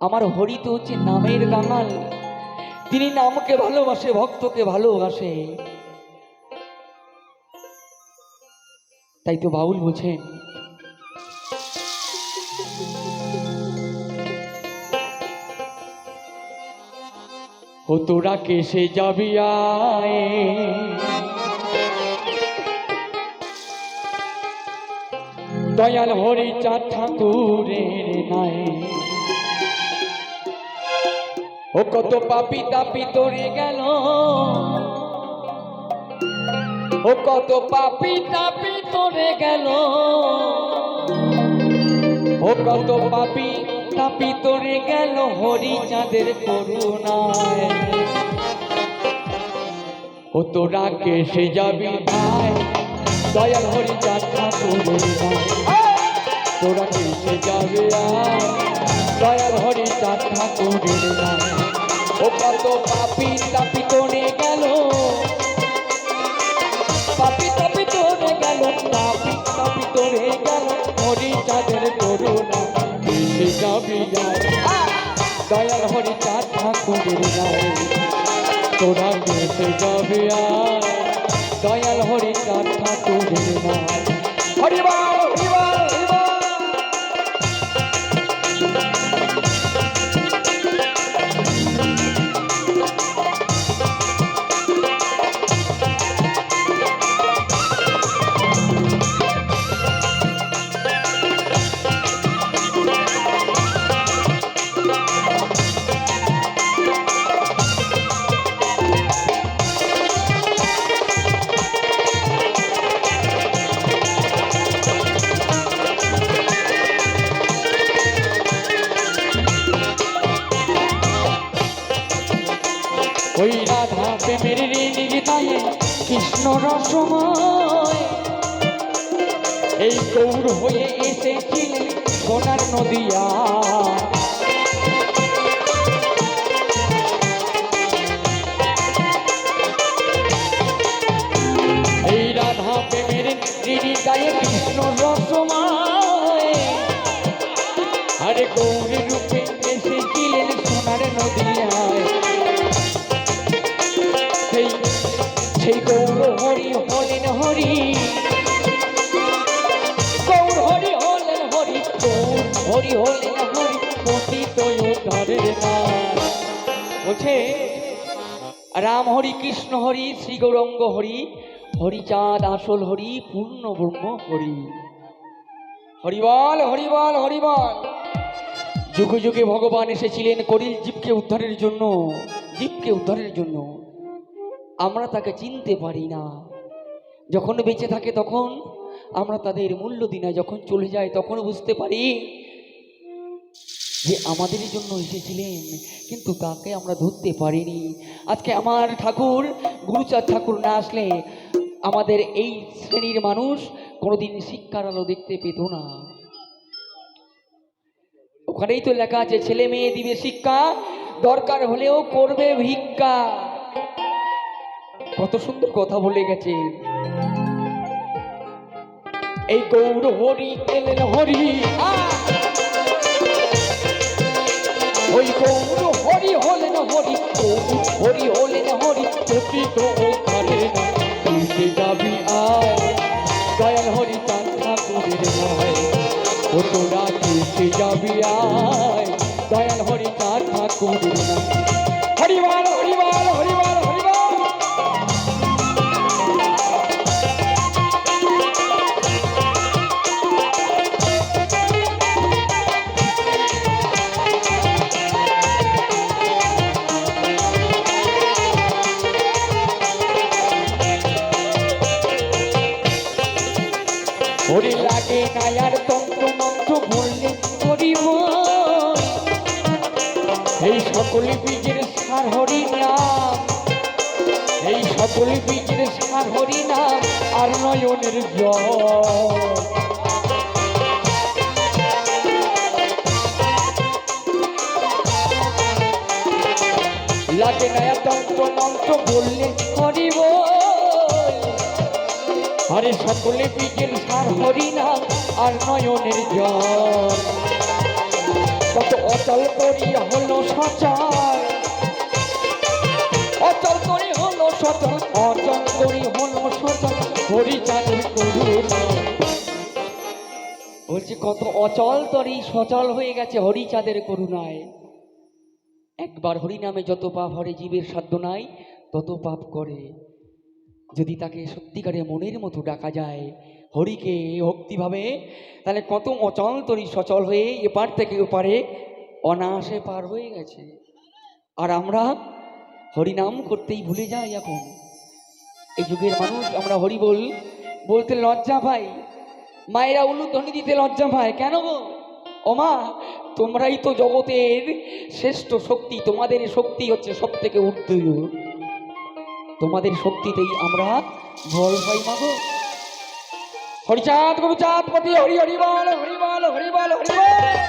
আমার হরি তো হচ্ছে নামের কাঙাল। তিনি নামকে ভালোবাসে, ভক্তকে ভালোবাসে। তাই তো বাউল বলছেন। ও তোরা কেসে যাবি দয়াল হরি চাঁদ ঠাকুরের নাই ও কত পাপি তাপি তরে গেল। ও কত পাপি তাপি তরে গেল। ও কত পাপি তাপি তরে গেল হরি চাঁদের করুণায়। ও তোরা কেসে যাবি ভাই, দয়াল হরি চাঁদ ঠাকুরের নাই তোরা কেসে যাবে আয় দয়াল হরি চাঁদ ঠাকুরের নাই ও কত পাপি তাপি তরে গেল। পাপি তাপি তোরে গেল পাপি তাপি তোরে গেল। হরি চাঁদের করুণা কেসে যাবি আয় দয়াল হরি চাঁদ ঠাকুরের নাই তোরা কেসে যাবে আয় দয়াল হরি চাঁদ ঠাকুরের নাই হরিবাল ওই রাধা প্রেমের দায়ে কৃষ্ণ রসময়। এই গৌর হয়ে এসেছিলেন সোনার নদিয়া। এই রাধা প্রেমের গায়ে কৃষ্ণ রসময়। আরে গৌর বলছে, রাম হরি কৃষ্ণ হরি, শ্রী গৌরঙ্গ হরি, হরিচাঁদ আসল হরি, পূর্ণ ব্রহ্ম হরি। হরিবল হরিবল হরিবল যুগে যুগে ভগবান এসেছিলেন করিল জীবকে উদ্ধারের জন্য, জীবকে উদ্ধারের জন্য। আমরা তাকে চিনতে পারি না। যখন বেঁচে থাকে তখন আমরা তাদের মূল্য দিই না। যখন চলে যায় তখন বুঝতে পারি যে আমাদের জন্য এসেছিলেন, কিন্তু তাকে আমরা ধরতে পারিনি। আজকে আমার ঠাকুর, গুরুচাঁদ ঠাকুর না আসলে আমাদের এই শ্রেণির মানুষ কোনোদিন শিক্ষার আলো দেখতে পেত না। ওখানেই তো লেখা আছে, ছেলে মেয়ে দিবে শিক্ষা, দরকার হলেও করবে ভিক্ষা। কত সুন্দর কথা বলে গেছে। এই গৌর হরি এলেন হরি! ওই গৌর হরি হলেন হরি গৌর হরি হলেন হরি প্রকৃত ওখানে তুই যাবি আয় দয়াল হরি কান্না করে নয় তোরা তুই যাবি আয় দয়াল হরি কান্না করে নয় সকলে বীজের সার হরি নাম। এই সকলে বীজের সার হরি নাম আর নয়নের জল। লাগে নায়া তন্ত্র মন্ত্র বললে হরিব আরে সকলে বীজের সার হরি নাম আর নয়নের জল। অচল হলো সচল। অচল করি হলো সচল, অচল করি হলো সচল বলছি, কত অচল তরি সচল হয়ে গেছে হরিচাঁদের করুণায়। একবার হরিনামে যত পাপ হরে জীবের সাধ্য নাই, তত পাপ করে। যদি তাকে সত্যিকারে মনের মতো ডাকা যায়, হরিকে ভক্তিভাবে, তাহলে কত অচল তরি সচল হয়ে এপার থেকে ওপারে অনায়াসে পার হয়ে গেছে। আর আমরা হরিনাম করতেই ভুলে যাই এখন। এই যুগের মানুষ, আমরা হরি বল, বলতে লজ্জা পাই। মায়েরা উলুধ্বনি দিতে লজ্জা পায়। কেন গো? ও মা তোমরাই তো জগতের শ্রেষ্ঠ শক্তি। তোমাদের শক্তি হচ্ছে সব থেকে ঊর্ধ্ব তোমাদের শক্তিতেই আমরা ভয় পাই মা গো। হরিচাঁদ গুরুচাঁদ পতি হরি হরি বল হরি বল হরি বল হরি বল।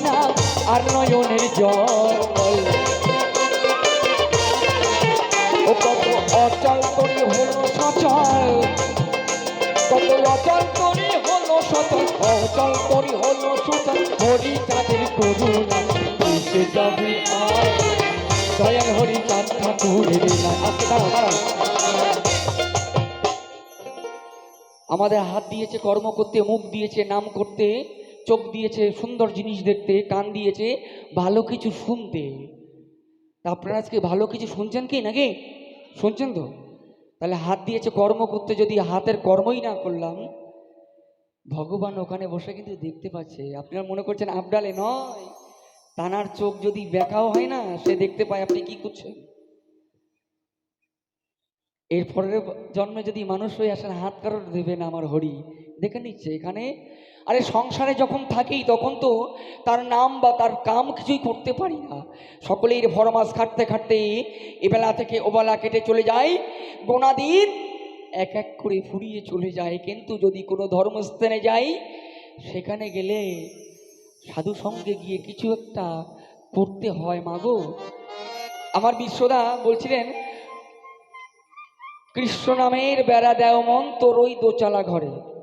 না আর নয়নের জল। ও কত অচল সচল। কত অচল সচল অচল সচল। হরি চাঁদের করুণা দয়াল হরি চাঁদ ঠাকুরের আমাদের হাত দিয়েছে, কর্ম করতে, মুখ দিয়েছে, নাম করতে। চোখ দিয়েছে, সুন্দর জিনিস দেখতে, কান দিয়েছে, ভালো কিছু শুনতে। আপনারা আজকে ভালো কিছু শুনছেন কি নাকি? শুনছেন তো? তাহলে হাত দিয়েছে কর্ম করতে, যদি হাতের কর্মই না করলাম, ভগবান ওখানে বসে কিন্তু দেখতে পাচ্ছে। আপনারা মনে করছেন আবডালে নয়, তানার চোখ যদি বেঁকাও হয় না, সে দেখতে পায় আপনি কি করছেন? এর পরের জন্মে যদি মানুষ হয়ে আসেন, হাত কারোর দেবেন আমার হরি। দেখে নিচ্ছে এখানে। আরে সংসারে যখন থাকি তখন তো তার নাম বা তার কাম কিছুই করতে পারি না। সকলেই ভরমাস খাটতে খাটতে এবেলা থেকে ওবেলা কেটে চলে যায়। গোনা দিন এক এক করে ফুরিয়ে চলে যায়। কিন্তু যদি কোনো ধর্মস্থানে যাই, সেখানে গেলে সাধু সঙ্গে গিয়ে কিছু একটা করতে হয় মাগো আমার বিশ্বদা বলছিলেন, কৃষ্ণ নামের বেড়া দেও মন তোর ওই দোচালা ঘরে।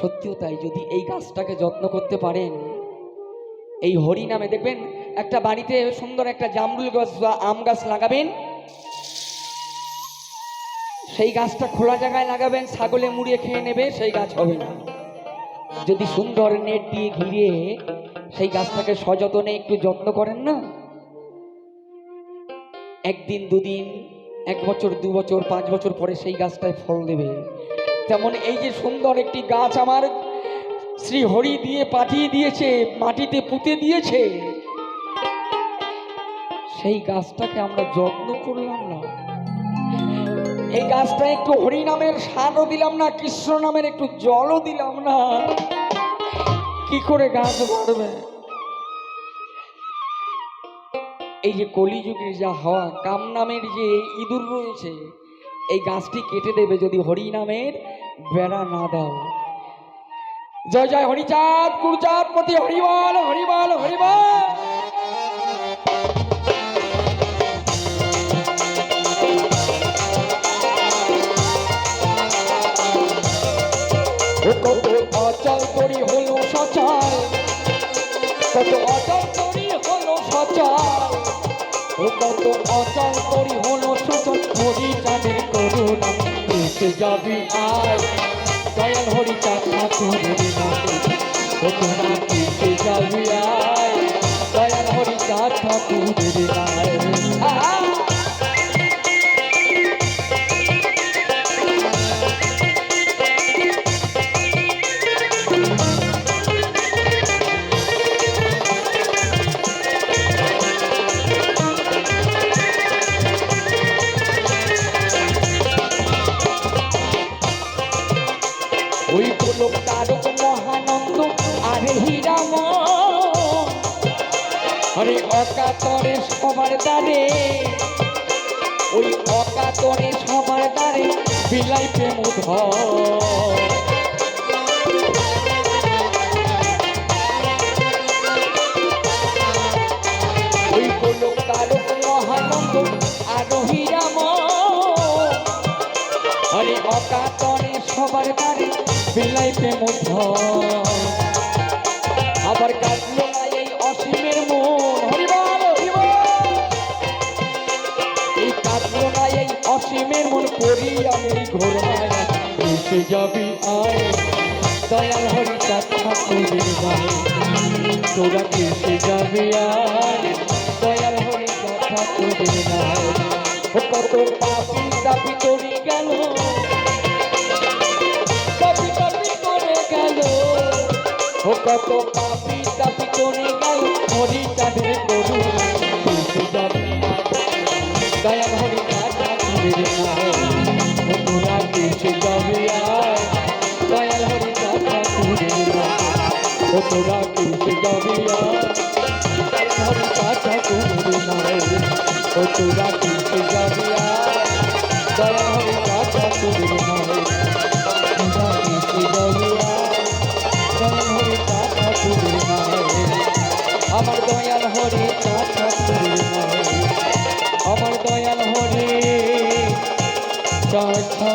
সত্যিও তাই, যদি এই গাছটাকে যত্ন করতে পারেন, এই হরি নামে দেখবেন একটা বাড়িতে সুন্দর একটা জামরুল গাছ বা আম গাছ লাগাবেন। সেই গাছটা খোলা জায়গায় লাগাবেন, ছাগলে মুড়িয়ে খেয়ে নেবে, সেই গাছ হবে না। যদি সুন্দর নেট দিয়ে ঘিরে সেই গাছটাকে সযতনে একটু যত্ন করেন না? একদিন, দুদিন, এক বছর, দু বছর, পাঁচ বছর পরে সেই গাছটায় ফল দেবে। তেমন এই যে সুন্দর একটি গাছ আমার শ্রী হরি দিয়ে পাঠিয়ে দিয়েছে, মাটিতে পুঁতে দিয়েছে, সেই গাছটাকে আমরা যত্ন করলাম না। এই গাছটা একটু হরি নামের সারও দিলাম না, কৃষ্ণ নামের একটু জলও দিলাম না। কি করে গাছ বাড়বে? এই যে কলিযুগের যা হওয়া কাম নামের যে ইঁদুর রয়েছে এই গাছটি কেটে দেবে যদি হরি নামের বেড়া না দাও। জয় জয় হরিচাঁদ, কুরচাঁদ পতি হরিবল হরিবল হরিবল। কত অচল করি হলো সচল, কত অচল করি হলো সচল কত অচল করি হলো সচল হরি এসে যাবি আয় দয়াল হরি চাঁদ নামে ও তোরা এসে যাবি আয়? দয়াল হরি চাঁদ ঠাকুরের নামে লোক তারক মহানন্দ আর হীরাম আরে অকাতরে সবার দ্বারে, ওই অকাতরে সবার দ্বারে বিলাই প্রেম ধর আরোহী রাম হরে অকাতরে সবার বাড়ি বিলাই প্রেম আবার কাটলো না এই অসীমের মন। হরিবল এই কাটলো না এই অসীমের মন করি আমি ঘোর এসে যাবি আয়, দয়াল হরি কথা তোদের গায়ে তোরা কেসে যাবি আয়, দয়াল হরি কথা তোদের কত পাপি তাপি করি গেল কত পাপি তাপি করে গেল, হরি চাঁদের আয় দয়াল হরি ও তোরা কেসে যাবি আয় দয়াল হরি ও তোরা কেসে যাবি আয় হরি তোদের গায়ে ও তোরা কেসে যাবি আয় দয়াল হরি হরি আমার দয়াল হরি কথা